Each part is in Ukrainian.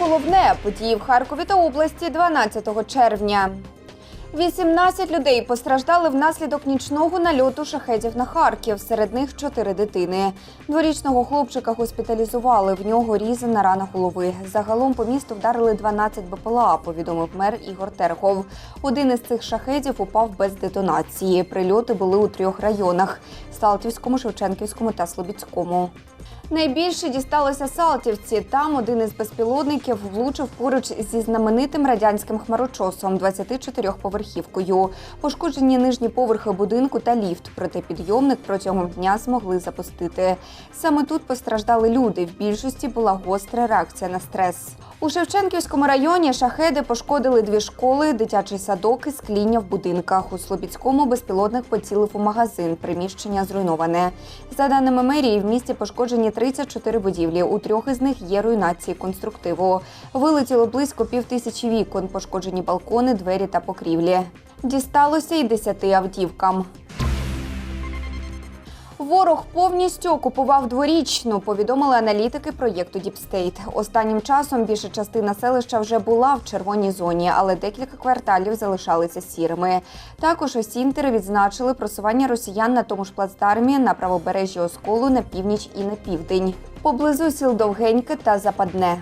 головне події в Харкові та області 12 червня. 18 людей постраждали внаслідок нічного нальоту шахедів на Харків. Серед них чотири дитини. Дворічного хлопчика госпіталізували. В нього різана рана голови. Загалом по місту вдарили 12 БПЛА, повідомив мер Ігор Терхов. Один із цих шахедів упав без детонації. Прильоти були у трьох районах: Салтівському, Шевченківському та Слобідському. Найбільше дісталося Салтівці. Там один із безпілотників влучив поруч зі знаменитим радянським хмарочосом 24-поверхівкою. Пошкоджені нижні поверхи будинку та ліфт. Проте підйомник протягом дня змогли запустити. Саме тут постраждали люди. В більшості була гостра реакція на стрес. У Шевченківському районі шахеди пошкодили дві школи, дитячий садок і скління в будинках. У Слобідському безпілотник поцілив у магазин. Приміщення зруйноване. За даними мерії, в місті пошкоджені 34 будівлі. У трьох із них є руйнації конструктиву. Вилетіло близько півтисячі вікон, пошкоджені балкони, двері та покрівлі. Дісталося й десяти автівкам. Ворог повністю окупував дворічну, повідомили аналітики проєкту Діпстейт. Останнім часом більша частина селища вже була в червоній зоні, але декілька кварталів залишалися сірими. Також осінтери відзначили просування росіян на тому ж плацдармі на правобережжі Осколу на північ і на південь. Поблизу сіл Довгеньке та Западне.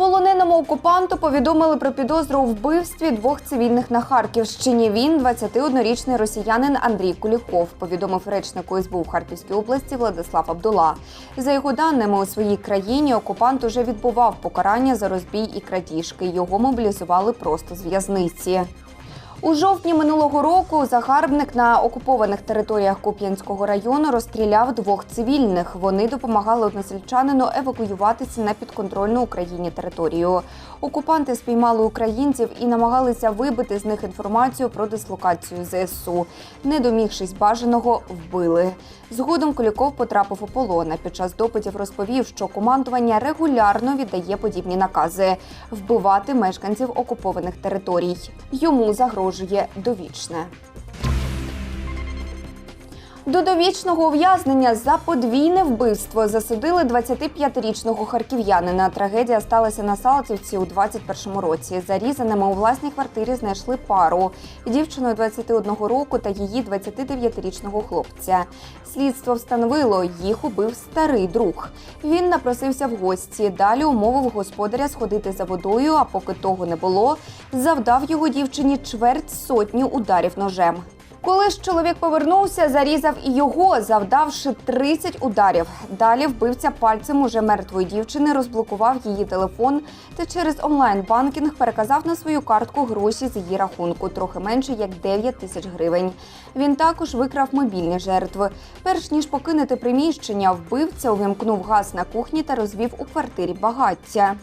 Полоненому окупанту повідомили про підозру у вбивстві двох цивільних на Харківщині. Він 21-річний росіянин Андрій Куліков, повідомив речнику СБУ в Харківській області Владислав Абдула. За його даними, у своїй країні окупант уже відбував покарання за розбій і крадіжки. Його мобілізували просто з в'язниці. У жовтні минулого року загарбник на окупованих територіях Куп'янського району розстріляв двох цивільних. Вони допомагали односельчанину евакуюватися на підконтрольну Україні територію. Окупанти спіймали українців і намагалися вибити з них інформацію про дислокацію ЗСУ. Не домігшись бажаного, вбили. Згодом Куліков потрапив у полон. Під час допитів розповів, що командування регулярно віддає подібні накази вбивати мешканців окупованих територій. Йому загрожує довічне. До довічного ув'язнення за подвійне вбивство засудили 25-річного харків'янина. Трагедія сталася на Салтівці у 21-му році. Зарізаними у власній квартирі знайшли пару дівчину 21 року та її 29-річного хлопця. Слідство встановило, їх убив старий друг. Він напросився в гості. Далі умовив господаря сходити за водою. А поки того не було, завдав його дівчині чверть сотні ударів ножем. Коли ж чоловік повернувся, зарізав і його, завдавши 30 ударів. Далі вбивця пальцем уже мертвої дівчини розблокував її телефон та через онлайн-банкінг переказав на свою картку гроші з її рахунку, трохи менше як 9 тисяч гривень. Він також викрав мобільні жертви. Перш ніж покинути приміщення, вбивця увімкнув газ на кухні та розвів у квартирі багаття.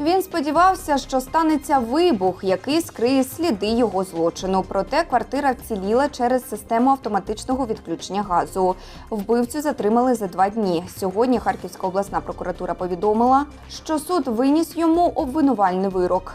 Він сподівався, що станеться вибух, який скриє сліди його злочину. Проте квартира вціліла через систему автоматичного відключення газу. Вбивцю затримали за два дні. Сьогодні Харківська обласна прокуратура повідомила, що суд виніс йому обвинувальний вирок.